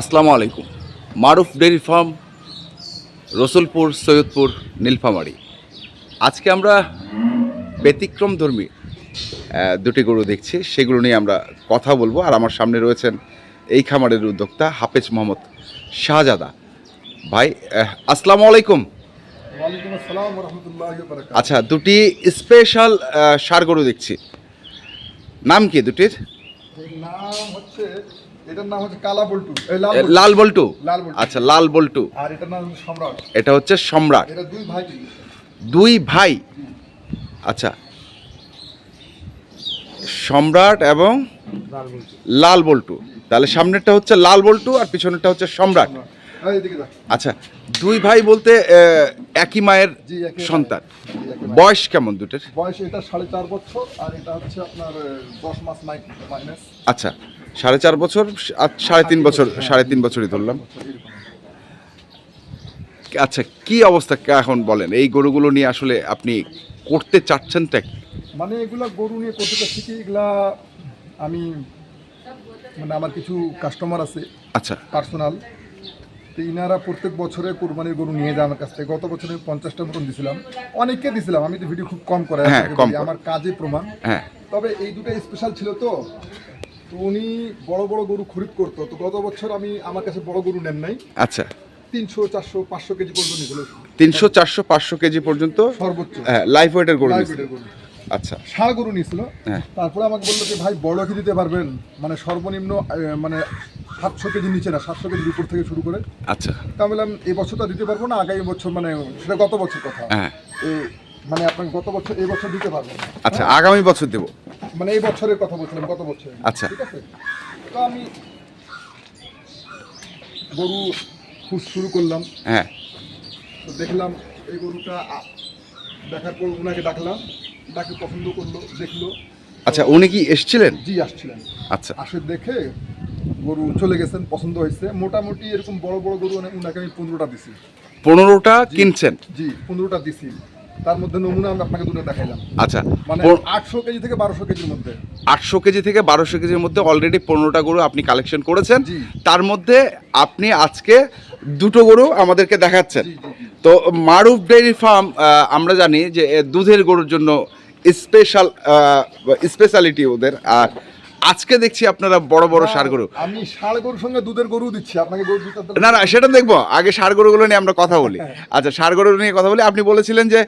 আসসালামু আলাইকুম। Maruf dairy farm Rasulpur Saidpur Nilphamari. আজকে আমরা ব্যতিক্রম ধর্মী দুটি গরু দেখছি। সেগুলো নিয়ে আমরা কথা বলব। আর আমার সামনে রয়েছেন এই খামারের উদ্যোক্তা হাফেজ মোহাম্মদ শাহজাদা। ভাই আসসালামু আলাইকুম। আচ্ছা দুটি স্পেশাল সার গরু দেখছি। নাম কি দুটির? এটার নাম হচ্ছে কালা বল্টু। লাল বল্টু। লাল বল্টু? লাল বল্টু। আচ্ছা লাল বল্টু। আর এটার নাম সম্রাট। এটা হচ্ছে সম্রাট। এটা দুই ভাই। দুই ভাই? আচ্ছা। সম্রাট এবং লাল বল্টু। তাহলে সামনেরটা হচ্ছে লাল বল্টু আর পিছনেরটা হচ্ছে সম্রাট। আচ্ছা দুই ভাই বলতে একই মায়ের সন্তান। বয়স কেমন দুটের? বয়স এটা সাড়ে চার বছর আর এটা হচ্ছে আপনার দশ মাস মাইনাস। আচ্ছা সাড়ে চার বছর আর সাড়ে তিন বছর সাড়ে তিন বছরই ধরলাম। আচ্ছা কি অবস্থা এখন বলেন? এই গরুগুলো নিয়ে আসলে আপনি করতে চাচ্ছেনটা কি? মানে এগুলা গরু নিয়ে করতে চাচ্ছি কি? এগুলা আমি মানে আমার কিছু কাস্টমার আছে আচ্ছা। পার্সোনাল তো ইনারা প্রত্যেক বছরে কোরবানির গরু নিয়ে যায় আমার কাছ থেকে। গত বছরে পঞ্চাশটা মতন দিছিলাম। অনেককে দিছিলাম আমি তো ভিডিও খুব কম করে হ্যাঁ, কম করে। আমার কাজে প্রমাণ। হ্যাঁ। তবে এই দুটো স্পেশাল ছিল তো তো উনি বড় বড় গরু খরিদ করতো। তো গত বছর আমি আমার কাছে বড় গরু নেন নাই। আচ্ছা। তিনশো চারশো পাঁচশো কেজি পর্যন্ত নিয়েছিল তিনশো চারশো পাঁচশো কেজি পর্যন্ত? সর্বোচ্চ। হ্যাঁ লাইফ ওয়েটের গরু ওয়েটের গরু আচ্ছা। ষাঁড় গরু নিয়েছিল। হ্যাঁ। তারপরে আমাকে বলল যে ভাই বড় কি দিতে পারবেন? মানে সর্বনিম্ন মানে সাতশো কেজি নিচে না সাতশো কেজির উপর থেকে শুরু করে। আচ্ছা। তা বললাম এই বছরটা দিতে পারব না আগামী বছর মানে সেটা গত বছর কথা। হ্যাঁ। এ- মানে আপনাকে গত বছর এই বছর দিতে পারব না। আচ্ছা আগামী বছর দেব। মানে এই বছরের কথা বলছিলাম গত বছর আচ্ছা। ঠিক আছে? তো আমি গরু খুঁজ শুরু করলাম। হ্যাঁ। তো দেখলাম এই গরুটা দেখার পর ওনাকে ডাকলাম ডাকে পছন্দ করল দেখল। আচ্ছা উনি কি এসছিলেন? জি আসছিলেন। আচ্ছা। আসে দেখে গরু চলে গেছেন পছন্দ হয়েছে। মোটামুটি এরকম বড় বড় গরু মানে ওনাকে আমি পনেরোটা দিছি। পনেরোটা কিনছেন? জি পনেরোটা দিছি। তার মধ্যে নমুনা আমি আপনাকে দুটো দেখাইলাম। আচ্ছা মানে আটশো কেজি থেকে বারোশো কেজির মধ্যে। আটশো কেজি থেকে বারোশো কেজির মধ্যে অলরেডি পনেরোটা গরু আপনি কালেকশন করেছেন। তার মধ্যে আপনি আজকে দুটো গরু আমাদেরকে দেখাচ্ছেন। তো মারুফ ডেয়ারি ফার্ম আমরা জানি যে দুধের গরুর জন্য স্পেশাল স্পেশালিটি ওদের। আর আজকে দেখছি আপনারা বড় বড় সার গরু আমি ষাড় গরুর সঙ্গে দুধের গরু দিচ্ছি আপনাকে গরু দিতে না না সেটা দেখব। আগে সার গরুগুলো নিয়ে আমরা কথা বলি। আচ্ছা সার গরু নিয়ে কথা বলি। আপনি বলেছিলেন যে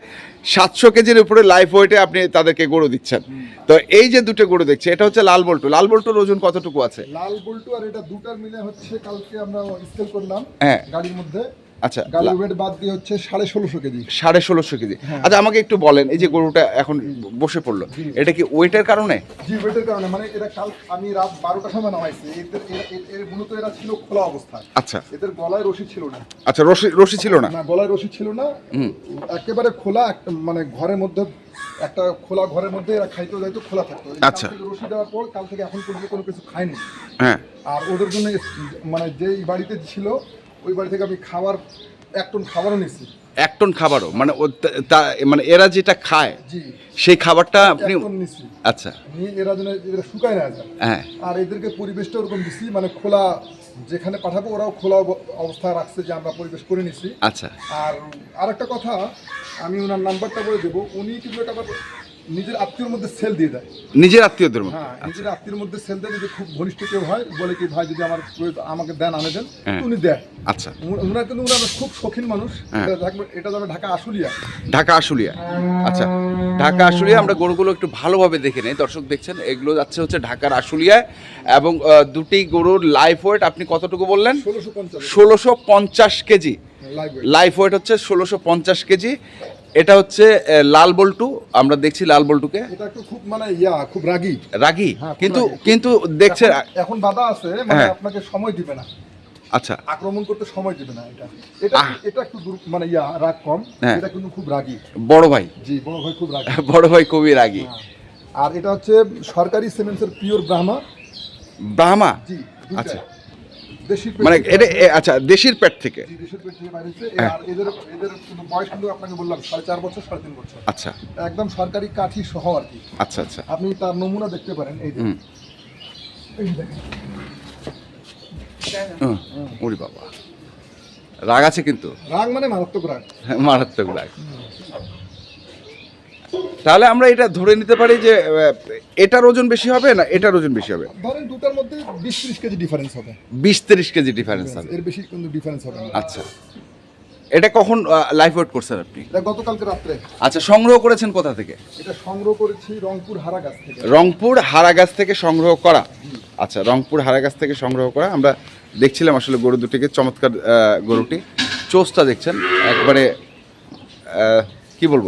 সাতশো কেজির উপরে লাইফ ওয়েটে আপনি তাদেরকে গরু দিচ্ছেন। তো এই যে দুটো গরু দেখছি এটা হচ্ছে লাল বল্টু। লাল বল্টুর ওজন কতটুকু আছে? লাল বল্টু আর এটা দুটার মিলে হচ্ছে কালকে আমরা স্কেল করলাম হ্যাঁ। গাড়ির মধ্যে। আচ্ছা গাড়ির ওয়েট বাদ দিয়ে হচ্ছে সাড়ে ষোলোশো কেজি। সাড়ে ষোলোশো কেজি। হ্যাঁ। আচ্ছা আমাকে একটু বলেন এই যে গরুটা এখন বসে পড়ল এটা কি ওয়েটের কারণে? জি ওয়েটের কারণে মানে এটা কাল আমি রাত বারোটার সময় নামাইছি এদের এর- মূলত এরা ছিল খোলা অবস্থায়। আচ্ছা। এদের গলায় রশি ছিল না। আচ্ছা রশি রশি ছিল না? না গলায় রশি ছিল না। একেবারে খোলা মানে ঘরের মধ্যে একটা খোলা ঘরের মধ্যে এরা খাইতে যাইতো খোলা থাকতো। আচ্ছা। রশি দেওয়ার পর কাল থেকে এখন পর্যন্ত কোনো কিছু খায়নি। হ্যাঁ। আর ওদের জন্য মানে যেই বাড়িতে ছিল ওই বাড়ি থেকে আমি খাবার এক টন খাবারও নিচ্ছি এক টন খাবারও? মানে মানে এরা যেটা খায় সেই খাবারটা আপনি আচ্ছা। এরা যেন এরা শুকায় না হ্যাঁ। আর এদেরকে পরিবেশটা ওরকম দিচ্ছি মানে খোলা যেখানে পাঠাবো ওরাও খোলা অব- অবস্থায় রাখছে যে আমরা পরিবেশ করে নিচ্ছি আচ্ছা। আর আরেকটা কথা আমি ওনার নাম্বারটা বলে দেবো। উনি কিন্তু আবার নিজের আত্মীয়র মধ্যে সেল দিয়ে দেয়। নিজের আত্মীয়দের মধ্যে? হ্যাঁ নিজের আত্মীয়র মধ্যে সেল দেয় যদি খুব ঘনিষ্ঠ কেউ হয় বলে কি ভাই যদি আমার আমাকে দেন আনে দেন হ্যাঁ। উনি দেয়। আচ্ছা। উনি- উনার কিন্তু উনার খুব শৌখিন মানুষ। হ্যাঁ। এটা যাবে ঢাকা আশুলিয়া। ঢাকা আশুলিয়া। আচ্ছা ঢাকা আশুলিয়া আমরা গরুগুলো একটু ভালোভাবে দেখে নেই। দর্শক দেখছেন এগুলো যাচ্ছে হচ্ছে ঢাকার আশুলিয়ায় এবং দুটি গরুর লাইফ ওয়েট আপনি কতটুকু বললেন? ষোলোশো পঞ্চাশ। কেজি। লাইফ ওয়েট হচ্ছে ষোলোশো পঞ্চাশ কেজি। এটা হচ্ছে লাল বল্টু। আমরা দেখছি লাল বল্টুকে। এটা একটু খুব মানে ইয়া খুব রাগী। রাগি? হ্যাঁ, কিন্তু কিন্তু দেখছে এখন- বাধা আছে মানে হ্যাঁ। আপনাকে সময় দিবে না। আচ্ছা। আক্রমণ করতে সময় দিবে না এটা। এটা এটা একটু মানে ইয়া রাগ কম। হ্যাঁ। এটা কিন্তু খুব রাগী। বড় ভাই। জি বড় ভাই খুব রাগী। বড় ভাই কবি রাগি। আর এটা হচ্ছে সরকারি সিমেন্টসের পিওর ব্রাহ্মা। ব্রাহ্মা? জি আচ্ছা। মানে এটা আচ্ছা দেশির পেট থেকে? দেশের পেট থেকে বাইরে হচ্ছে হ্যাঁ। আর এদের এদের কিন্তু বয়স কিন্তু আপনাকে বললাম সাড়ে চার বছর সাড়ে তিন বছর। আচ্ছা। একদম সরকারি কাঠি সহ আর কি। আচ্ছা আচ্ছা। আপনি তার নমুনা দেখতে পারেন এই ওরে বাবা। রাগ আছে কিন্তু? রাগ মানে মারাত্মক রাগ। মারাত্মক রাগ। তাহলে আমরা এটা ধরে নিতে পারি যে এটার ওজন বেশি হবে না এটার ওজন বেশি হবে? ধরেন দুটার মধ্যে বিশ ত্রিশ কেজি ডিফারেন্স হবে। বিশ তিরিশ কেজি ডিফারেন্স হবে। এর বেশি কিন্তু ডিফারেন্স হবে না। আচ্ছা। এটা কখন লাইফ ওয়েট করছেন আপনি? এটা গতকালকে রাত্রে। আচ্ছা সংগ্রহ করেছেন কোথা থেকে? এটা সংগ্রহ করেছি রংপুর হারাগাছ থেকে। রংপুর হারাগাছ থেকে সংগ্রহ করা? আচ্ছা রংপুর হারাগাছ থেকে সংগ্রহ করা। আমরা দেখছিলাম আসলে গরু দুটিকে চমৎকার গরুটি। চোস্তা দেখছেন। একবারে কি বলব?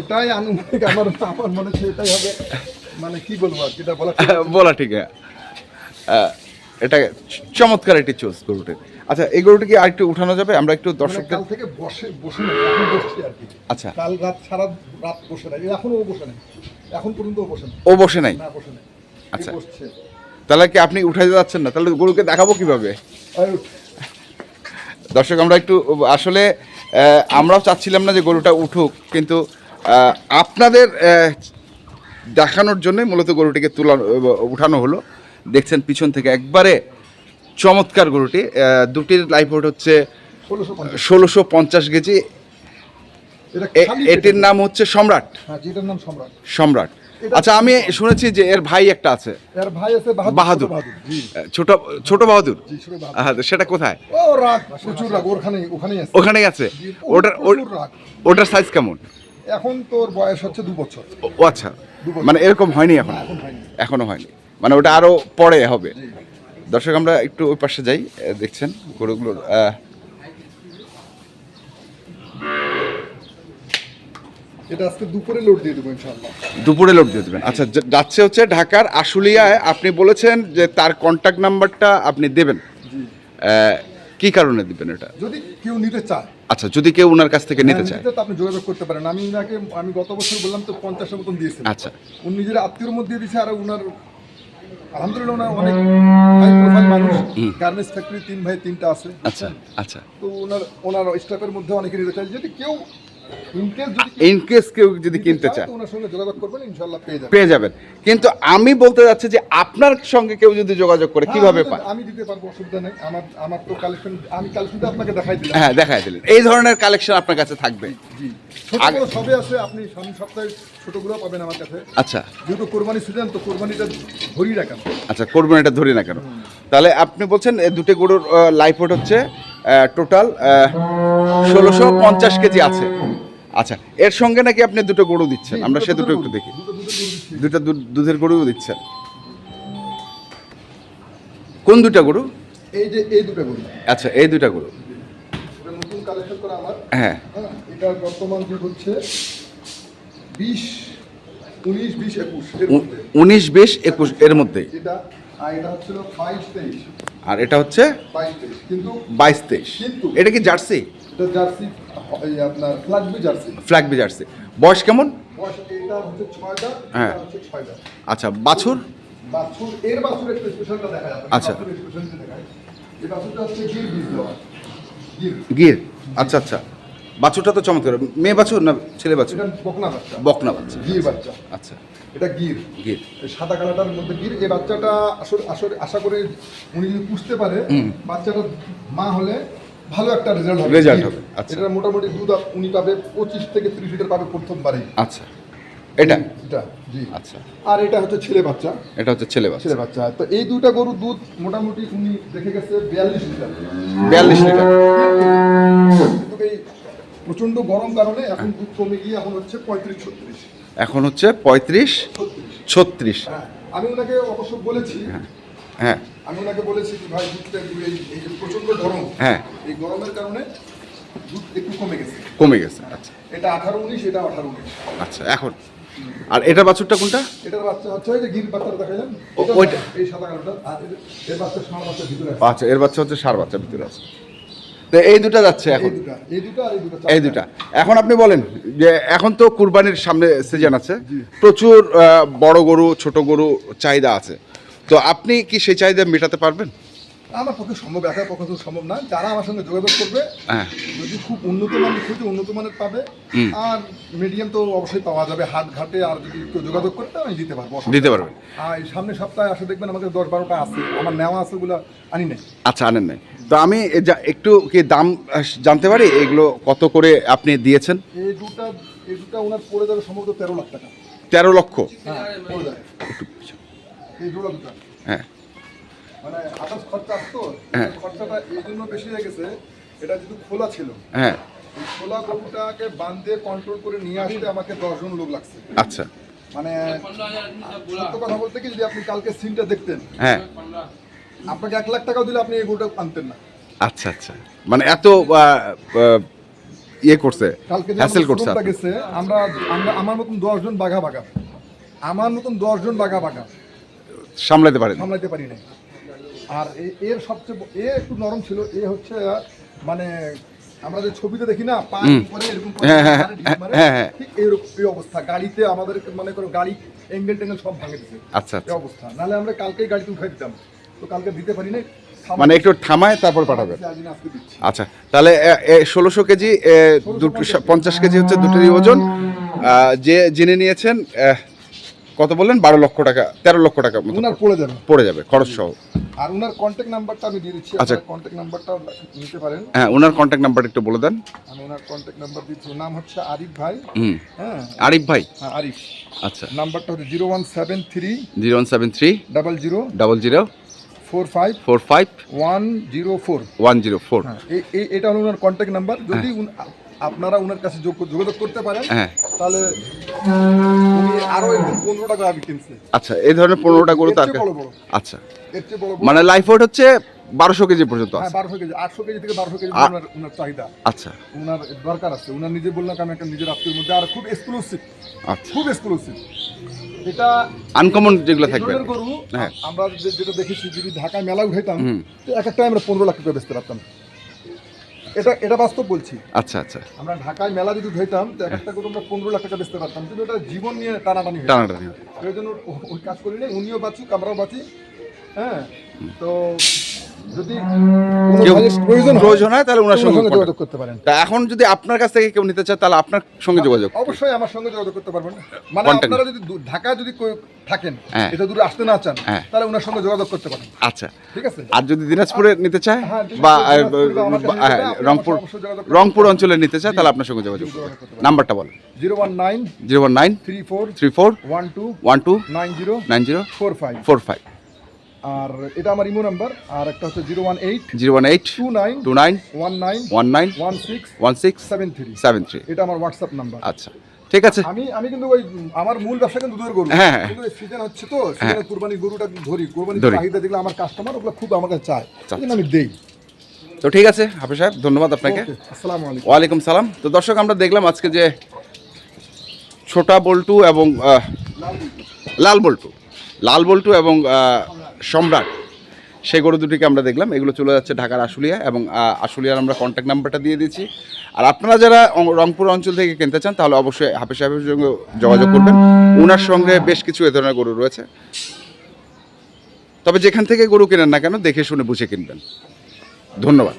এটাই আনুমানিক আমার আমার মনে হচ্ছে এটাই হবে। মানে কি বলব আর এটা বলা বলা ঠিক এটা চমৎকার একটি চোস গরুটির আচ্ছা এই গরুটি কি আরেকটু উঠানো যাবে? আমরা একটু মানে দর্শকদের কাল থেকে বসে বসে বসছি আর কি। আচ্ছা। কাল রাত সারা রাত বসে নাই এখনও ও বসে নেই। এখন পর্যন্ত ও বসে নেই। ও বসে নাই? না বসে নেই। আচ্ছা। তাহলে কি আপনি উঠাইতে যাচ্ছেন না? তাহলে গরুকে দেখাবো কীভাবে? দর্শক আমরা একটু আসলে আমরাও চাচ্ছিলাম না যে গরুটা উঠুক কিন্তু আপনাদের দেখানোর জন্যই মূলত গরুটিকে তুলা উঠানো হলো। দেখছেন পিছন থেকে একবারে চমৎকার গরুটি। দুটির লাইফ ওয়েট হচ্ছে ষোলোশো পঞ্চাশ কেজি। এটির নাম হচ্ছে সম্রাট। হ্যাঁ সম্রাট। আচ্ছা আমি শুনেছি যে এর ভাই একটা আছে। এর ভাই আছে বাহাদুর ছোট ছোট বাহাদুর? সেটা কোথায়? ওখানেই আছে। ওটার ওটার সাইজ কেমন? এখন তোর বয়স হচ্ছে দু বছর। ও- আচ্ছা। মানে এরকম হয়নি এখন? এখন হয়নি। মানে ওটা আরও পরে হবে। দর্শক আমরা একটু ওই পাশে যাই দেখছেন গরুগুলোর এটা আজকে দুপুরে লোড দিয়ে দেবো ইনশাল্লাহ দুপুরে লোড দিয়ে দেবেন। আচ্ছা যাচ্ছে হচ্ছে ঢাকার আশুলিয়ায়। আপনি বলেছেন যে তার কন্ট্যাক্ট নাম্বারটা আপনি দেবেন। কি কারণে দিবেন এটা? যদি কেউ নিতে চায়। আচ্ছা যদি কেউ ওনার কাছ থেকে নিতে হ্যাঁ, চায়। তো আপনি যোগাযোগ করতে পারেন। আমি ওনাকে আমি গত বছর বললাম তো পঞ্চাশের মতন দিয়েছেন। আচ্ছা। উনি নিজের আত্মীয়র মধ্যে দিয়েছে আর ওনার আলহামদুলিল্লাহ ওনার অনেক হাই প্রোফাইল মানুষ। গার্মেন্টস ফ্যাক্টরি তিন ভাই তিনটা আছে। আচ্ছা আচ্ছা। তো ওনার ওনার স্টাফের মধ্যে অনেকে নিতে চায় যদি কেউ ইনকেস কেউ যদি কিনতে চায় পেয়ে যাবেন। কিন্তু আমি বলতে যাচ্ছি যে আপনার সঙ্গে কেউ যদি যোগাযোগ করে কীভাবে হ্যাঁ, পায়? আমি- দিতে পারব অসুবিধা নেই। আমার আমার তো কালেকশন আমি কালেকশনটা আপনাকে দেখাই দিলাম। হ্যাঁ দেখাই দিলেন। এই ধরনের কালেকশন আপনার কাছে থাকবে। জি সবে আছে। আপনি সামনের সপ্তাহে ছোটগুলো পাবেন আমার কাছে। আচ্ছা। যেহেতু কোরবানি সিজন তো কোরবানিটা ধরি রাখেন আচ্ছা করবেন এটা ধরি না কেন? তাহলে আপনি বলছেন এই দুটো গরুর লাইফ হচ্ছে। টোটাল ষোলোশো পঞ্চাশ কেজি আছে। আচ্ছা এর সঙ্গে নাকি আপনি দুটো গরু দিচ্ছেন? আমরা সে দুটো একটু দেখি। দুটো দুধের গরুও দিচ্ছেন। কোন দুটা গরু? এই যে এই দুটো গরু। আচ্ছা এই দুটা গরু। নতুন কালেকশন করা আমার। হ্যাঁ। হ্যাঁ এটার বর্তমান হচ্ছে বিশ উনিশ বিশ একুশ এর মধ্যে। উনিশ বিশ একুশ এর মধ্যেই এটা আর এটা হচ্ছিল বাইশ তেইশ। আর এটা হচ্ছে বাইশ তেইশ কিন্তু বাইশ তেইশ। কিন্তু- এটা কি জার্সি? এটা জার্সি আপনার ফ্ল্যাগবি জার্সি। ফ্ল্যাগবি জার্সি। বয়স কেমন? বয়স এটা হচ্ছে ছয়টা হ্যাঁ। ছয়টা। আচ্ছা বাছুর? বাছুর এর বাছুর একটু স্পেশালটা দেখা যাবে আচ্ছা। স্পেশালটা এই বাছুরটা হচ্ছে গির বীজ দেওয়া। গির। গির। আচ্ছা আচ্ছা। বাছুরটা তো চমৎকার। মেয়ে বাছুর না ছেলে বাছুর? বকনা বাচ্চা। বকনা বাচ্চা। গির বাচ্চা। আচ্ছা। এটা গির। গির। সাদা কালারটার মধ্যে গির। এই বাচ্চাটা আসলে আসলে আশা করে উনি যদি পুষতে পারে বাচ্চাটা মা হলে ভালো একটা রেজাল্ট হবে। রেজাল্ট হবে, আচ্ছা। এটা মোটামুটি দুধ উনি পাবে পঁচিশ থেকে ত্রিশ লিটার পাবে প্রথমবারেই আচ্ছা। এটা? এটা জি। আচ্ছা। আর এটা হচ্ছে ছেলে বাচ্চা। এটা হচ্ছে ছেলে বাচ্চা। ছেলে বাচ্চা। তো এই দুইটা গরুর দুধ মোটামুটি উনি দেখে গেছে বিয়াল্লিশ লিটার। বিয়াল্লিশ লিটার। কিন্তু এই প্রচণ্ড গরম কারণে এখন দুধ কমে গিয়ে এখন হচ্ছে পঁয়ত্রিশ ছত্রিশ। এখন হচ্ছে পঁয়ত্রিশ ছত্রিশ। হ্যাঁ আমি ওনাকে অবশ্য বলেছি। হ্যাঁ আমি ওনাকে বলেছি যে ভাই দুধটা একটু এই যে প্রচণ্ড গরম হ্যাঁ। এই গরমের কারণে দুধ একটু কমে গেছে। কমে গেছে আচ্ছা। এটা আঠারো উনিশ এটা আঠারো উনিশ। আচ্ছা এখন। আর এটা বাছুরটা কোনটা? এটার বাচ্চা হচ্ছে ওই যে গির বাচ্চাটা দেখা যান ওইটা। এই সাদা কালোটা। আর এর- বাচ্চা সাদা বাচ্চা ভিতরে আছে। আচ্ছা এর বাচ্চা হচ্ছে সার বাচ্চা ভিতরে আছে। তো এই দুটা যাচ্ছে এখন। এই দুটা এখন আপনি বলেন যে এখন তো কুরবানির সামনে সিজন আছে। প্রচুর বড় গরু ছোট গরু চাহিদা আছে। তো আপনি কি সেই চাহিদা মেটাতে পারবেন? আমার পক্ষে সম্ভব একার পক্ষে তো সম্ভব না। যারা আমার সঙ্গে যোগাযোগ করবে হ্যাঁ। যদি খুব উন্নত মানের খুঁজে উন্নত মানের পাবে আর মিডিয়াম তো অবশ্যই পাওয়া যাবে হাট ঘাটে আর যদি কেউ যোগাযোগ করতে আমি দিতে পারব দিতে পারবেন আর এই সামনের সপ্তাহে আসে দেখবেন আমাদের দশ বারোটা আছে আমার নেওয়া আছে ওগুলো আনি নাই। আচ্ছা আনেন নাই। তো আমি একটু কি দাম জানতে পারি? এগুলো কত করে আপনি দিয়েছেন? এই দুটা এই দুটা ওনার পড়ে যাবে সম্ভবত তেরো লাখ টাকা। তেরো লক্ষ? হ্যাঁ পড়ে যাবে। এই দুটা। হ্যাঁ। মানে খরচা আসতো হ্যাঁ। খরচাটা এই জন্য বেশি হয়ে গেছে এটা যেহেতু খোলা ছিল। হ্যাঁ। খোলা গরুটাকে বান্ধে কন্ট্রোল করে নিয়ে আসতে আমাকে দশজন লোক লাগছে। আচ্ছা। মানে সত্য কথা বলতে কি যদি আপনি কালকে সিনটা দেখতেন হ্যাঁ। আপনাকে এক লাখ টাকাও দিলে আপনি এই গরুটা আনতেন না। আচ্ছা আচ্ছা। মানে এত ইয়ে করছে হ্যাসেল করছে। গেছে আমরা আমরা আমার মতন দশজন বাঘা বাঘা। আমার মতন দশজন বাঘা বাঘা। সামলাতে পারেন। সামলাইতে পারি নাই। আর এর সবচেয়ে এ একটু নরম ছিল এ হচ্ছে মানে আমরা যে ছবিতে দেখি না পা। করে এরকম হ্যাঁ, হ্যাঁ, হ্যাঁ। ঠিক এরকম এই অবস্থা। গাড়িতে আমাদের মনে করো গাড়ি এঙ্গেল টেঙ্গেল সব ভাঙে দিচ্ছে আচ্ছা এই আচ্ছা অবস্থা। নাহলে আমরা কালকেই গাড়িতে উঠাই দিতাম। তো কালকে দিতে পারি না মানে একটু থামায় তারপর পাঠাবে। আচ্ছা তাহলে ষোলোশো কেজি দুটো পঞ্চাশ কেজি। হচ্ছে দুটোরই ওজন। যে জেনে নিয়েছেন কত বললেন? বারো লক্ষ টাকা তেরো লক্ষ টাকা উনার পড়ে যাবে। পড়ে যাবে খরচ সহ। আর উনার কন্ট্যাক্ট নাম্বারটা আমি দিয়ে দিচ্ছি আচ্ছা। কন্ট্যাক্ট নাম্বারটা নিতে পারেন। হ্যাঁ ওনার কন্ট্যাক্ট নাম্বার একটু বলে দেন। আমি ওনার কন্ট্যাক্ট নাম্বার দিচ্ছি নাম হচ্ছে আরিফ ভাই। হুম। হ্যাঁ। আরিফ ভাই? হ্যাঁ আরিফ। আচ্ছা। নাম্বারটা হচ্ছে zero one seven three zero one seven three double zero double zero four five four five one zero four. One zero four. হ্যাঁ এটা হলো ওনার কন্ট্যাক্ট নাম্বার যদি আ- আপনারা ওনার কাছে যোগাযোগ করতে পারেন। হ্যাঁ। তাহলে আরও এরকম পনেরো কিনছে। আচ্ছা এই ধরনের পনেরোটা গরু তার আচ্ছা। মানে লাইফ ওয়েট হচ্ছে বারোশো কেজি পর্যন্ত হ্যাঁ আছে। বারোশো কেজি আটশো কেজি থেকে বারোশো কেজি ওনার ওনার চাহিদা। আচ্ছা। ওনার দরকার আছে। ওনার নিজে বললাম আমি একটা নিজের আত্মীয় মধ্যে আর খুব এক্সক্লুসিভ আচ্ছা। খুব এক্সক্লুসিভ এটা আনকমন যেগুলো থাকবে। হ্যাঁ। আমরা যেটা দেখেছি যদি ঢাকায় মেলা উঠাইতাম তো এক একটা আমরা পনেরো লাখ টাকা বেচতে পারতাম। এটা এটা বাস্তব বলছি। আচ্ছা আচ্ছা। আমরা ঢাকায় মেলা যদি ধরতাম তো একটা করে আমরা পনেরো লাখ টাকা বেচতে পারতাম। কিন্তু এটা জীবন নিয়ে টানাটানি টানাটানি ওই জন্য ওই কাজ করি নাই উনিও বাঁচুক আমরাও বাঁচি হ্যাঁ? তো যদি কেউ প্রয়োজন প্রয়োজন হয় তাহলে ওনার সঙ্গে যোগাযোগ করতে পারেন। তা এখন যদি আপনার কাছ থেকে কেউ নিতে চায় তাহলে আপনার সঙ্গে যোগাযোগ। অবশ্যই আমার সঙ্গে যোগাযোগ করতে পারবেন। মানে আপনারা যদি ঢাকায় যদি থাকেন হ্যাঁ। এটা দূরে আসতে না চান হ্যাঁ। তাহলে ওনার সঙ্গে যোগাযোগ করতে পারেন। আচ্ছা। ঠিক আছে? আর যদি দিনাজপুরে নিতে চায় হ্যাঁ, বা বা বা, নিতে চায়, আপনি রংপুর রংপুর অঞ্চলে নিতে চায় তাহলে আপনার সঙ্গে যোগাযোগ নাম্বারটা বল zero one nine zero one nine three four three four one two one two nine zero nine zero four five. Four five. আর এটা আমার ইমো নাম্বার আর একটা হচ্ছে zero one eight zero one eight two nine two nine one nine one nine one six one six seven three. Seven three. এটা আমার WhatsApp number. আচ্ছা ঠিক আছে। আমি আমি কিন্তু ওই আমার মূল ব্যবসা কিন্তু দুধের গরু। হ্যাঁ, হ্যাঁ। কিন্তু সিজন হচ্ছে তো সিজনে কুরবানি গরুটা ধরি। কুরবানি। চাহিদা যেগুলো আমার কাস্টমার ওগুলো খুব আমার কাছে চায়। আচ্ছা। আমি দেই। তো ঠিক আছে হাফিজ সাহেব ধন্যবাদ আপনাকে। আসসালামু আলাইকুম। ওয়ালাইকুম সালাম। তো দর্শক আমরা দেখলাম আজকে যে ছোটা বল্টু এবং লাল বল্টু। লাল বল্টু এবং সম্রাট। সেই গরু দুটিকে আমরা দেখলাম। এগুলো চলে যাচ্ছে ঢাকার আশুলিয়া এবং আশুলিয়ার আমরা কন্ট্যাক্ট নাম্বারটা দিয়ে দিচ্ছি আর আপনারা যারা রংপুর অঞ্চল থেকে কিনতে চান, তাহলে অবশ্যই হাফিজ সাহেবের সঙ্গে যোগাযোগ করবেন। ওনার সঙ্গে বেশ কিছু এ ধরনের গরু রয়েছে। তবে যেখান থেকে গরু কেনেন না কেন, দেখে শুনে বুঝে কিনবেন। ধন্যবাদ।